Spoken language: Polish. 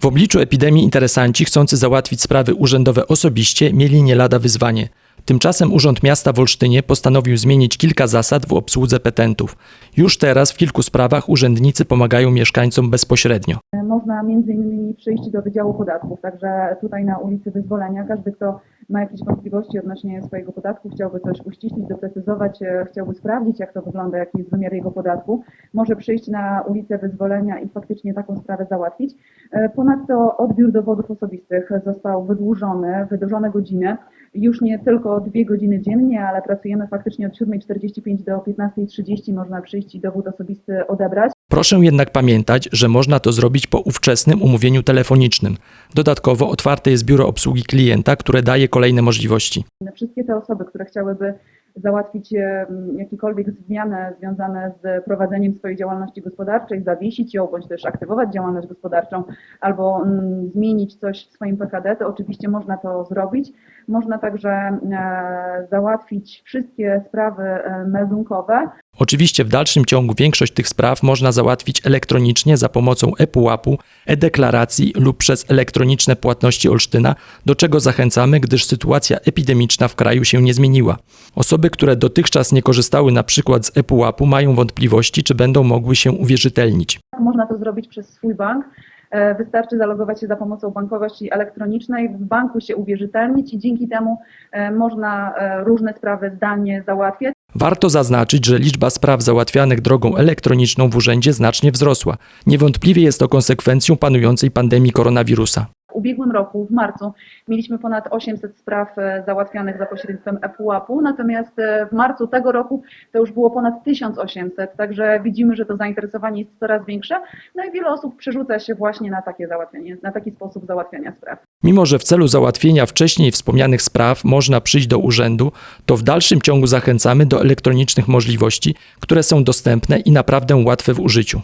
W obliczu epidemii interesanci chcący załatwić sprawy urzędowe osobiście mieli nie lada wyzwanie. Tymczasem Urząd Miasta w Olsztynie postanowił zmienić kilka zasad w obsłudze petentów. Już teraz w kilku sprawach urzędnicy pomagają mieszkańcom bezpośrednio. Można innymi przyjść do Wydziału Podatków, także tutaj na ulicy Wyzwolenia każdy, kto ma jakieś wątpliwości odnośnie swojego podatku, chciałby coś uściślić, doprecyzować, e, chciałby sprawdzić, jak to wygląda, jaki jest wymiar jego podatku, może przyjść na ulicę Wyzwolenia i faktycznie taką sprawę załatwić. E, Ponadto odbiór dowodów osobistych został wydłużony, wydłużone godziny, już nie tylko dwie godziny dziennie, ale pracujemy faktycznie od 7.45 do 15.30, można przyjść i dowód osobisty odebrać. Proszę jednak pamiętać, że można to zrobić po ówczesnym umówieniu telefonicznym. Dodatkowo otwarte jest biuro obsługi klienta, które daje kolejne możliwości. Wszystkie te osoby, które chciałyby załatwić e, jakiekolwiek zmianę związane z prowadzeniem swojej działalności gospodarczej, zawiesić ją, bądź też aktywować działalność gospodarczą, albo mm, zmienić coś w swoim PKD, to oczywiście można to zrobić. Można także e, załatwić wszystkie sprawy e, meldunkowe, Oczywiście w dalszym ciągu większość tych spraw można załatwić elektronicznie za pomocą ePUAP-u, e-deklaracji lub przez elektroniczne płatności Olsztyna, do czego zachęcamy, gdyż sytuacja epidemiczna w kraju się nie zmieniła. Osoby, które dotychczas nie korzystały na przykład z ePUAP-u mają wątpliwości, czy będą mogły się uwierzytelnić. Można to zrobić przez swój bank. E, Wystarczy zalogować się za pomocą bankowości elektronicznej, w banku się uwierzytelnić i dzięki temu e, można e, różne sprawy zdalnie załatwiać. Warto zaznaczyć, że liczba spraw załatwianych drogą elektroniczną w urzędzie znacznie wzrosła. Niewątpliwie jest to konsekwencją panującej pandemii koronawirusa. W ubiegłym roku, w marcu, mieliśmy ponad 800 spraw e, załatwianych za pośrednictwem ePUAP-u, natomiast e, w marcu tego roku to już było ponad 1800, także widzimy, że to zainteresowanie jest coraz większe, no i wiele osób przerzuca się właśnie na takie załatwianie, na taki sposób załatwiania spraw. Mimo, że w celu załatwienia wcześniej wspomnianych spraw można przyjść do urzędu, to w dalszym ciągu zachęcamy do elektronicznych możliwości, które są dostępne i naprawdę łatwe w użyciu.